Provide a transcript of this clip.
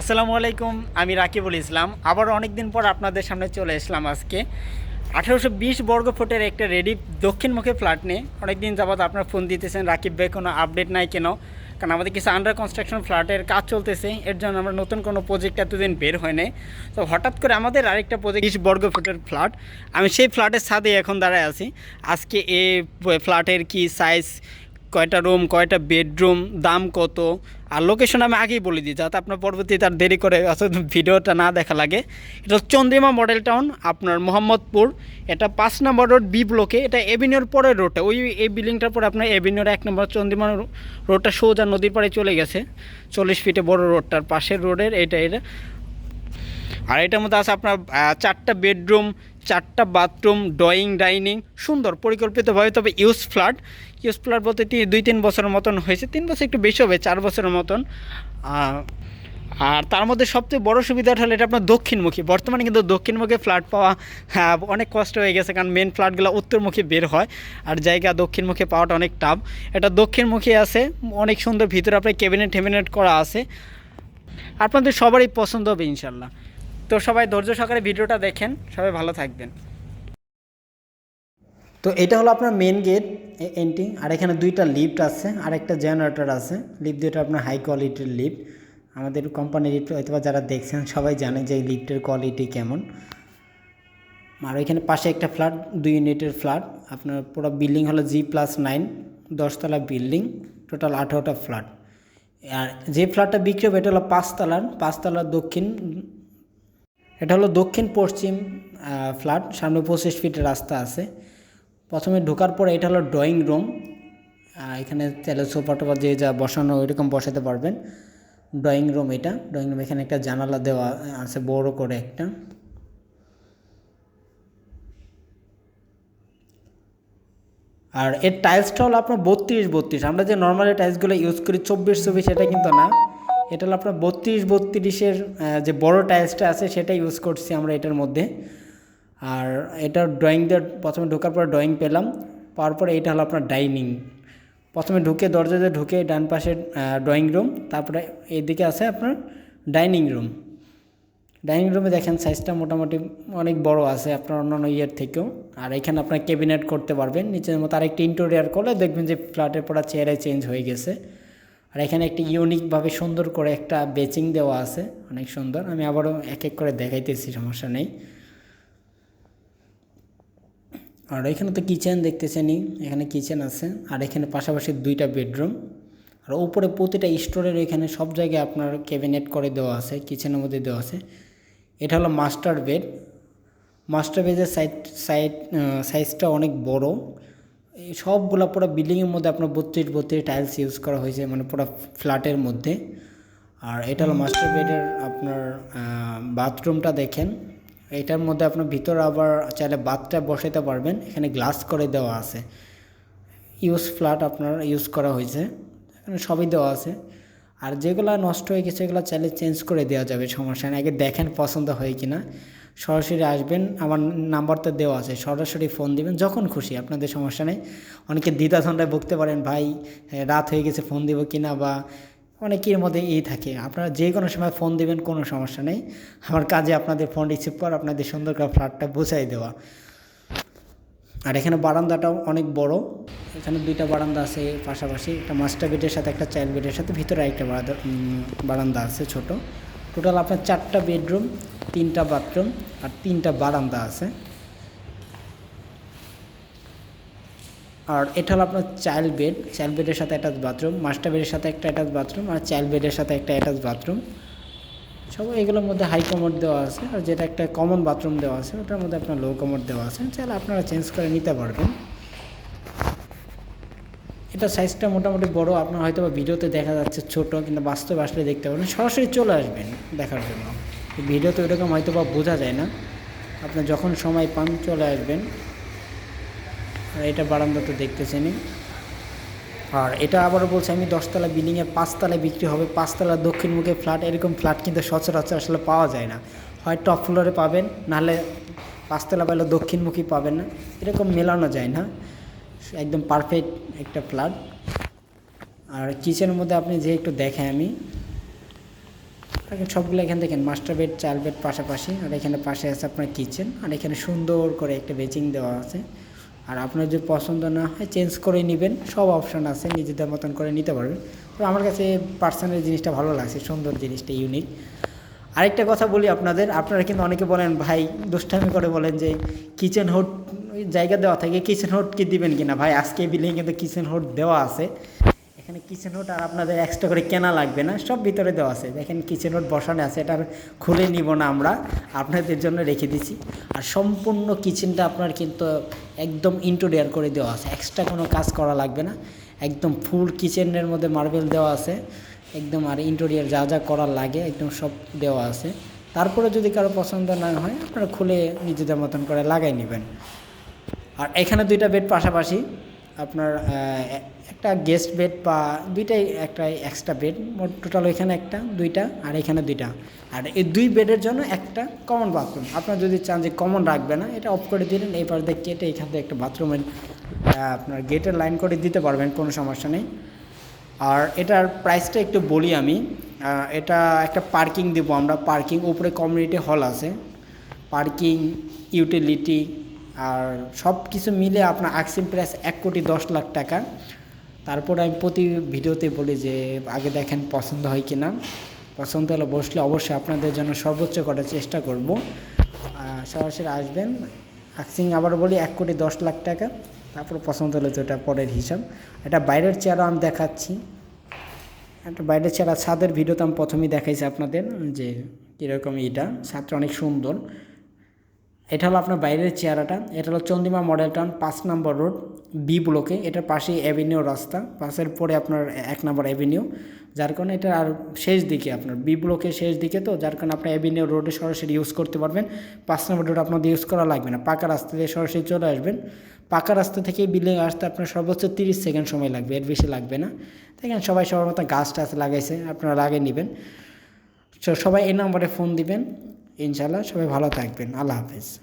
আসসালামু আলাইকুম, আমি রাকিবুল ইসলাম। আবার অনেক দিন পর আপনাদের সামনে চলে এসলাম আজকে। আঠারোশো বিশ বর্গ ফুটের একটা রেডি দক্ষিণমুখী ফ্ল্যাট নিয়ে। অনেক দিন যাবৎ আপনার ফোন দিতেছেন, রাকিব ভাই, কোনো আপডেট নাই কেন? কারণ আমাদের কিছু আন্ডার কনস্ট্রাকশন ফ্ল্যাটের কাজ চলতেছে, এর জন্য আমরা নতুন কোনো প্রজেক্ট এতদিন বের হয় নাই। তো হঠাৎ করে আমাদের আরেকটা প্রজেক্ট বিশ বর্গ ফুটের ফ্ল্যাট আমি সেই ফ্ল্যাটের ছাদে এখন দাঁড়ায় আছি। আজকে এই ফ্ল্যাটের কি সাইজ কয়টা রুম, কয়টা বেডরুম, দাম কত? আর লোকেশন আমি আগেই বলে দিই, যাতে আপনার পরবর্তী তার দেরি করে আসলে ভিডিওটা না দেখা লাগে। এটা চন্দ্রিমা মডেল টাউন আপনার মোহাম্মদপুর। এটা পাঁচ নম্বর রোড বি ব্লকে এটা এভিনিউর পরের রোডটা ওই এই বিল্ডিংটার পরে আপনার এভিনিউর এক নম্বর চন্দ্রিমা রোডটা সোজা নদীর পাড়ে চলে গেছে। চল্লিশ ফিটে বড় রোডটার পাশের রোডের এটা এটা আর এটার মধ্যে আছে আপনার চারটা বেডরুম চারটা বাথরুম ড্রয়িং ডাইনিং সুন্দর, পরিকল্পিতভাবে তবে ইউজ ফ্ল্যাট ইউজ ফ্ল্যাট বলতে দুই তিন বছরের মতন হয়েছে। তিন বছর একটু বেশি হবে চার বছরের মতন। আর তার মধ্যে সবচেয়ে বড় সুবিধাটা হলো এটা আপনার দক্ষিণমুখী। বর্তমানে কিন্তু দক্ষিণমুখী ফ্ল্যাট পাওয়া হ্যাঁ, অনেক কষ্ট হয়ে গেছে কারণ মেন ফ্ল্যাটগুলো উত্তরমুখী বের হয় আর জায়গা দক্ষিণমুখী পাওয়াটা অনেক টাফ এটা দক্ষিণমুখী আছে অনেক সুন্দর ভিতরে আপনার ক্যাবিনেট ট্যাবিনেট করা আছে। আপনাদের সবারই পছন্দ হবে ইনশাল্লাহ। তো সবাই ধৈর্য সহকারে ভিডিওটা দেখেন সবাই ভালো থাকবেন। তো এটা হলো আপনার মেন গেট এন্ট্রি আর এখানে দুইটা লিফট আছে, আর একটা জেনারেটর আছে। লিফট দুইটা আপনার হাই কোয়ালিটির লিফট আমাদের কোম্পানির লিফট হয়তো বা যারা দেখছেন সবাই জানে যে এই লিফটের কোয়ালিটি কেমন। আর এখানে পাশে একটা ফ্ল্যাট দুই ইউনিটের ফ্ল্যাট আপনার পুরো বিল্ডিং হলো জি প্লাস নাইন দশতলা বিল্ডিং টোটাল আঠারোটা ফ্ল্যাট আর যে ফ্ল্যাটটা বিক্রি হবে, এটা হলো পাঁচতলার পাঁচতলার দক্ষিণ, এটা হলো দক্ষিণ পশ্চিম ফ্ল্যাট সামনে পঁচিশ ফিটের রাস্তা আছে। প্রথমে ঢোকার পরে এটা হলো ড্রয়িং রুম এখানে চাইলে সোফা টোফা যে যা বসানো ওইরকম বসাতে পারবেন। ড্রয়িং রুম এটা ড্রয়িং রুম এখানে একটা জানালা দেওয়া আছে বড় করে একটা। আর এর টাইলসটা হলো আপনার বত্রিশ বত্রিশ, আমরা যে নর্মালি টাইলসগুলো ইউজ করি চব্বিশ চব্বিশ সেটা কিন্তু না। এটা হলো আপনার বত্রিশ বত্রিশের যে বড় টাইলসটা আছে সেটা ইউজ করছি আমরা এটার মধ্যে। আর এটা ড্রয়িং দিয়ে প্রথমে ঢোকার পর ড্রয়িং পেলাম, পাওয়ার পরে এটা হলো আপনার ডাইনিং প্রথমে ঢুকে দরজা দিয়ে ঢুকে ডান পাশে ড্রয়িং রুম তারপরে এদিকে আছে আপনার ডাইনিং রুম ডাইনিং রুমে দেখেন সাইজটা মোটামুটি অনেক বড় আছে আপনার অন্যান্য ইয়ের থেকেও। আর এখানে আপনার ক্যাবিনেট করতে পারবেন, নিচের মতো আরেকটি ইন্টোরিয়ার করলে দেখবেন যে ফ্ল্যাটের পড়া চেয়ারে চেঞ্জ হয়ে গেছে। আর এখানে একটি ইউনিকভাবে সুন্দর করে একটা বেচিং দেওয়া আছে, অনেক সুন্দর। আমি আবারও এক এক করে দেখাইতেছি, সমস্যা নেই। আর এখানে তো কিচেন দেখতেছেনই, এখানে কিচেন আছে, আর এখানে পাশাপাশি দুইটা বেডরুম আর উপরে প্রতিটা স্টোরের এখানে সব জায়গায় আপনার ক্যাবিনেট করে দেওয়া আছে কিচেনের মধ্যে দেওয়া আছে। এটা হলো মাস্টার বেড মাস্টার বেডের সাইড সাইড সাইজটা অনেক বড়। এই সবগুলো পুরো বিল্ডিংয়ের মধ্যে আপনার বত্রিশ বত্রিশ টাইলস ইউজ করা হয়েছে মানে পুরো ফ্ল্যাটের মধ্যে। আর এটা হলো মাস্টার বেডের আপনার বাথরুমটা দেখেন। এটার মধ্যে আপনার ভিতরে আবার চাইলে বাথটা বসাতে পারবেন। এখানে গ্লাস করে দেওয়া আছে। ইউজ ফ্ল্যাট আপনার ইউজ করা হয়েছে। এখানে সবই দেওয়া আছে। আর যেগুলো নষ্ট হয়ে গেছে সেগুলো চাইলে চেঞ্জ করে দেওয়া যাবে, সমস্যা নেই। আগে দেখেন পছন্দ হয় কি না সরাসরি আসবেন, আমার নাম্বারটা দেওয়া আছে। সরাসরি ফোন দিবেন, যখন খুশি, আপনাদের সমস্যা নেই। অনেকে দ্বিধাদ্বন্দ্বে ভুগতে পারেন, ভাই, রাত হয়ে গেছে, ফোন দিব কি না বা অনেকের মধ্যে এই থাকে। আপনারা যে কোনো সময় ফোন দেবেন, কোনো সমস্যা নেই। আমার কাজে আপনাদের ফোন রিসিভ করা, আপনাদের সুন্দর করে ফ্ল্যাটটা বুঝাই দেওয়া। আর এখানে বারান্দাটাও অনেক বড়। এখানে দুইটা বারান্দা আছে পাশাপাশি। একটা মাস্টার বেডের সাথে একটা চাইল্ড বেডের সাথে ভিতরে একটা বারান্দা বারান্দা আছে ছোট। টোটাল আপনার চারটা বেডরুম তিনটা বাথরুম আর তিনটা বারান্দা আছে। আর এটা হলো আপনার চাইল্ড বেড, চাইল্ড বেডের সাথে অ্যাটাচ বাথরুম মাস্টার বেডের সাথে একটা অ্যাটাচ বাথরুম আর চাইল্ড বেডের সাথে একটা অ্যাটাচ বাথরুম সব এগুলোর মধ্যে হাই কমোড দেওয়া আছে আর যেটা একটা কমন বাথরুম দেওয়া আছে, ওটার মধ্যে আপনার লো কমোড দেওয়া আছে। চাইলে আপনারা চেঞ্জ করে নিতে পারবেন। এটা সাইজটা মোটামুটি বড়, আপনার হয়তো ভিডিওতে দেখা যাচ্ছে ছোট, কিন্তু বাস্তবে আসলে দেখতে পারবেন। সরাসরি চলে আসবেন দেখার জন্য। ভিডিওতে ওইরকম হয়তো বা বোঝা যায় না। আপনার যখন সময় পান চলে আসবেন। এটা বারান্দা তো দেখতেছেনই। আর এটা আবারও বলছি, আমি দশতলা বিল্ডিংয়ে পাঁচতলায় বিক্রি হবে, পাঁচতলা দক্ষিণমুখী ফ্ল্যাট এরকম ফ্ল্যাট কিন্তু সচরাচর আসলে পাওয়া যায় না। হয় টপ ফ্লোরে পাবেন, নাহলে পাঁচতলা পাইলে দক্ষিণমুখী পাবেন না। এরকম মেলানো যায় না, একদম পারফেক্ট একটা ফ্ল্যাট আর কিচেনের মধ্যে আপনি যে একটু দেখেন আমি সবগুলো এখান দেখেন মাস্টার বেড চাইল্ড বেড পাশাপাশি। আর এখানে পাশে আছে আপনার কিচেন আর এখানে সুন্দর করে একটা বেচিং দেওয়া আছে। আর আপনার যদি পছন্দ না হয় চেঞ্জ করে নেবেন। সব অপশান আছে, নিজেদের মতন করে নিতে পারবেন। তো আমার কাছে পার্সোনাল জিনিসটা ভালো লাগছে, সুন্দর জিনিসটা ইউনিক আরেকটা কথা বলি আপনাদের, আপনারা কিন্তু অনেকে বলেন, ভাই, দুষ্টামি করে বলেন যে কিচেন হোড জায়গা দেওয়া থাকে কিচেন হোড কি দিবেন কিনা? ভাই, আজকে বিলিং কিন্তু কিচেন হোড দেওয়া আছে। এখানে কিচেন হোড আর আপনাদের এক্সট্রা করে কেনা লাগবে না, সব ভিতরে দেওয়া আছে। দেখেন কিচেন হোড বসানো আছে, এটা খুলে নিব না আমরা, আপনাদের জন্য রেখে দিচ্ছি। আর সম্পূর্ণ কিচেনটা আপনার কিন্তু একদম ইন্টোরিয়ার করে দেওয়া আছে এক্সট্রা কোনো কাজ করা লাগবে না। একদম ফুল কিচেনের মধ্যে মার্বেল দেওয়া আছে, একদম আর ইন্টোরিয়ার যা যা করার লাগে, একদম সব দেওয়া আছে। তারপরে যদি কারও পছন্দ না হয়, আপনারা খুলে নিজেদের মতন করে লাগাই নেবেন। আর এখানে দুইটা বেড পাশাপাশি আপনার একটা গেস্ট বেড বা দুইটাই একটা এক্সট্রা বেড মোট টোটাল এখানে একটা, দুইটা আর এখানে দুইটা। আর এই দুই বেডের জন্য একটা কমন বাথরুম আপনার যদি চান যে কমন রাখবে না, এটা অফ করে দিলেন এই পাশ দিয়ে কেটে এখান থেকে একটা বাথরুমের আপনার গেটের লাইন করে দিতে পারবেন, কোনো সমস্যা নেই। আর এটার প্রাইসটা একটু বলি আমি এটা একটা পার্কিং দেবো আমরা। পার্কিং উপরে কমিউনিটি হল আছে। পার্কিং ইউটিলিটি আর সব কিছু মিলে আপনার আক্সিম প্রাইস এক কোটি দশ লাখ টাকা। তারপর আমি প্রতি ভিডিওতে বলি যে, আগে দেখেন পছন্দ হয় কি না পছন্দ হলে বসলে অবশ্যই আপনাদের জন্য সর্বোচ্চ করার চেষ্টা করব। সরাসরি আসবেন। আক্সিং আবার বলি, এক কোটি দশ লাখ টাকা। তারপর পছন্দ হলে তো এটা পরের হিসাব। এটা বাইরের চেয়ারও আমি দেখাচ্ছি। একটা বাইরের চেয়ার ছাদের ভিডিওতে আমি প্রথমেই দেখাইছি আপনাদের যে কীরকম এটা। ছাদটা অনেক সুন্দর। এটা হলো আপনার বাইরের চেহারাটা, এটা হলো চন্দিমা মডেল টাউন পাঁচ নম্বর রোড বি ব্লকে এটার পাশেই অ্যাভিনিউ রাস্তা, পাশের পরে আপনার এক নম্বর অ্যাভিনিউ যার কারণে এটা আর শেষ দিকে আপনার বি ব্লকের শেষ দিকে তো, যার কারণে আপনার অ্যাভিনিউ রোডে সরাসরি ইউজ করতে পারবেন, পাঁচ নম্বর রোড আপনাদের ইউজ করা লাগবে না, পাকা রাস্তা দিয়ে সরাসরি চলে আসবেন, পাকা রাস্তা থেকে বিল্ডিং আসতে আপনার সর্বোচ্চ তিরিশ সেকেন্ড সময় লাগবে, এর বেশি লাগবে না, দেখেন সবাই সবার মতো গাছ টাছ লাগাইছে, আপনারা লাগিয়ে নেবেন সবাই এই নম্বরে ফোন দিবেন ইনশাল্লাহ সবাই ভালো থাকবেন। আল্লাহ হাফেজ।